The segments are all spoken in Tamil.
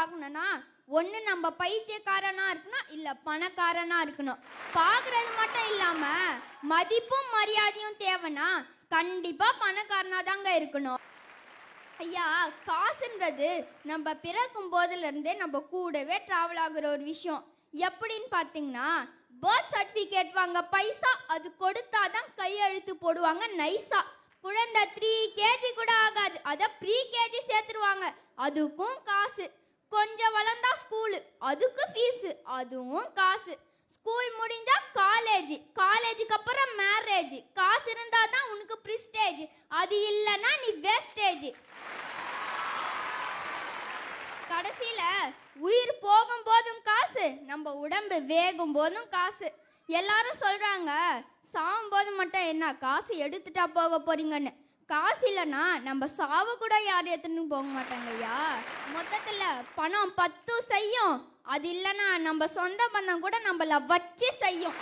பார்க்கணும்னா ஒன்று நம்ம பைத்தியக்காரனாக இருக்கணும் இல்லை பணக்காரனாக இருக்கணும். பார்க்குறது மட்டும் இல்லாமல் மதிப்பும் மரியாதையும் தேவைன்னா கண்டிப்பாக பணக்காரனாக தாங்க இருக்கணும். ஐயா காசுன்றது நம்ம பிறக்கும் போதுலேருந்தே நம்ம கூடவே ட்ராவல் ஆகுற ஒரு விஷயம். எப்படின்னு பார்த்தீங்கன்னா பர்த் சர்டிஃபிகேட் வாங்க பைசா அது கொடுத்தாதான் கையெழுத்து போடுவாங்க நைஸா குழந்தை த்ரீ கேஜி கூட ஆகாது. அதை ப்ரீ கேஜி சேர்த்துருவாங்க. அதுக்கும் காசு. கொஞ்சம் வளர்ந்தா ஸ்கூலு அதுக்கு ஃபீஸு அதுவும் காசு. ஸ்கூல் முடிஞ்சா காலேஜ் காலேஜுக்கு அப்புறம் மேரேஜ் காசு இருந்தா தான் உனக்கு ப்ரிஸ்டேஜ் அது இல்லைன்னா நீ வேஸ்டேஜ் கடைசியில உயிர் போகும் போதும் காசு நம்ம உடம்பு வேகும் போதும் காசு. எல்லாரும் சொல்றாங்க சாகும் போது மட்டும் என்ன காசு எடுத்துட்டா போக போறீங்கன்னு. காசு இல்லைன்னா நம்ம சாவு கூட யாரும் எடுத்துன்னு போக மாட்டாங்க ஐயா. பணம் பத்தும் செய்யும். அது இல்லைன்னா நம்ம சொந்த பந்தம் கூட நம்மள வச்சு செய்யும்.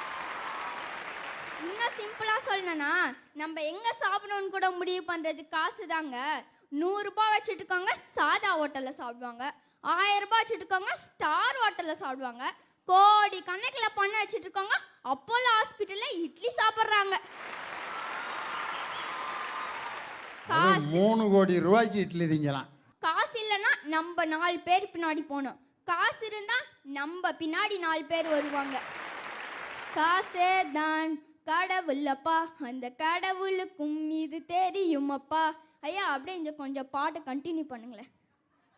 இன்னும் சிம்பிளாக சொல்லணும்னா நம்ம எங்கே சாப்பிடணும்னு கூட முடிவு பண்ணுறது காசு தாங்க நூறுரூபா வச்சுட்டுக்கோங்க சாதா ஹோட்டலில் சாப்பிடுவாங்க. ஆயிரரூபா வச்சுட்டுக்கோங்க ஸ்டார் ஹோட்டலில் சாப்பிடுவாங்க. கோடி கணக்கில் பண்ண வச்சுட்டு அப்போல்லாம் அப்போலோ இட்லி சாப்பிட்றாங்க அது காசு மூணு கோடி ரூபாய்க்கு இட்லி திங்கலாம். காசு இல்லைன்னா நம்ம நாலு பேர் பின்னாடி போகணும். காசு இருந்தா நம்ம பின்னாடி நாலு பேர் வருவாங்க. காசே தான் கடவுளப்பா. அந்த கடவுளுக்கும் இது தெரியும் அப்பா ஐயா அப்படியே இங்கே கொஞ்சம் பாட்டை கண்டினியூ பண்ணுங்களேன்.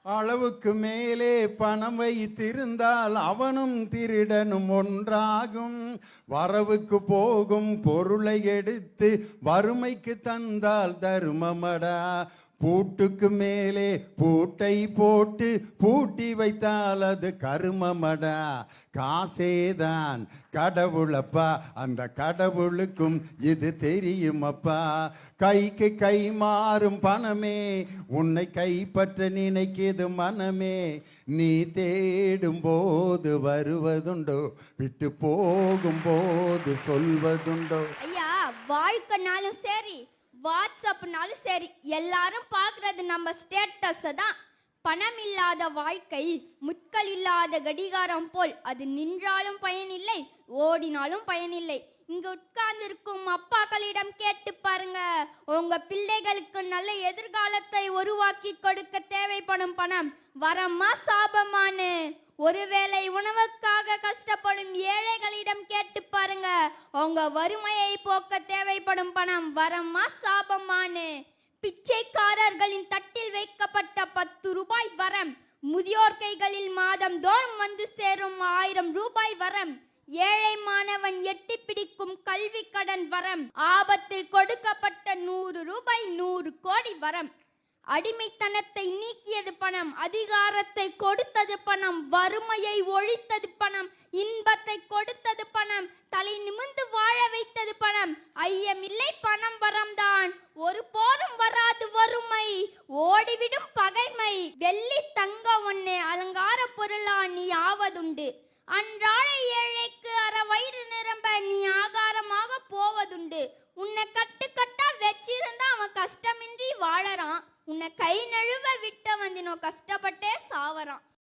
அளவுக்கு மேலே பணம் வைத்திருந்தால் அவனும் திருடனும் ஒன்றாகும். வரவுக்கு போகும் பொருளை எடுத்து வறுமைக்கு தந்தால் தருமமடா. பூட்டுக்கு மேலே பூட்டை போட்டு பூட்டி வைத்தால் அது கருமமடா. காசேதான் கடவுளப்பா அந்த கடவுளுக்கும் இது தெரியுமப்பா. கைக்கு கை மாறும் பணமே உன்னை கைப்பற்ற நினைக்கிது மனமே. நீ தேடும் போது வருவதுண்டோ விட்டு போகும் போது சொல்வதுண்டோ. ஐயா வாழ்க்கைனாலும் சரி. வாட்ஸ்அப்னாலும் சரி எல்லாரும் பார்க்குறது நம்ம ஸ்டேட்டஸை தான். பணம் இல்லாத வாழ்க்கை முட்கள் இல்லாத கடிகாரம் போல் அது நின்றாலும் பயனில்லை. ஓடினாலும் பயனில்லை. இங்கு உட்கார்ந்திருக்கும் அப்பாக்களிடம் கேட்டு பாருங்க. உங்க பிள்ளைகளுக்கு நல்ல எதிர்காலத்தை உருவாக்கி கொடுக்க தேவைப்படும் பணம். வரமா சாபமானு ஒருவேளை உணவுக்காக கஷ்டப்படும் ஏழைகளிடம் கேட்டு பாருங்க. உங்க வறுமையை போக்க தேவைப்படும் பணம். வரமா சாபமானு பிச்சைக்காரர்களின் தட்டில் வைக்கப்பட்ட பத்து ரூபாய் வரம். முதியோர் கைகளில் மாதம் தோறும் வந்து சேரும் ஆயிரம் ரூபாய் வரம். ஏழை மாணவன் எட்டி பிடிக்கும் கல்வி கடன் வரம். ஆபத்தில் கொடுக்கப்பட்ட நூறு ரூபாய் நூறு கோடி வரம். அடிமைத்தனத்தை நீக்கியது பணம் அதிகாரத்தை கொடுத்தது பணம் வறுமையை ஒழித்தது பணம் இன்பத்தை கொடுத்தது பணம் தலை நிமிர்ந்து வாழ வைத்தது பணம். ஐயமில்லை பணம் வரம்தான் ஒரு போரும் வராது வறுமை. ஓடிவிடும் பகைமை. வெள்ளி தங்க ஒண்ணு அலங்கார பொருளா நீ ஆவதுண்டு. அன்றாட ஏழைக்கு வர வயிறு நிரம்ப நீ ஆகாரமாக போவதுண்டு. உன்னை கட்டு கட்டா வச்சிருந்தா அவன் கஷ்டமின்றி வாழறான். உன்னை கை நழுவ விட்டவன் தினம் கஷ்டப்பட்டே சாவறான்.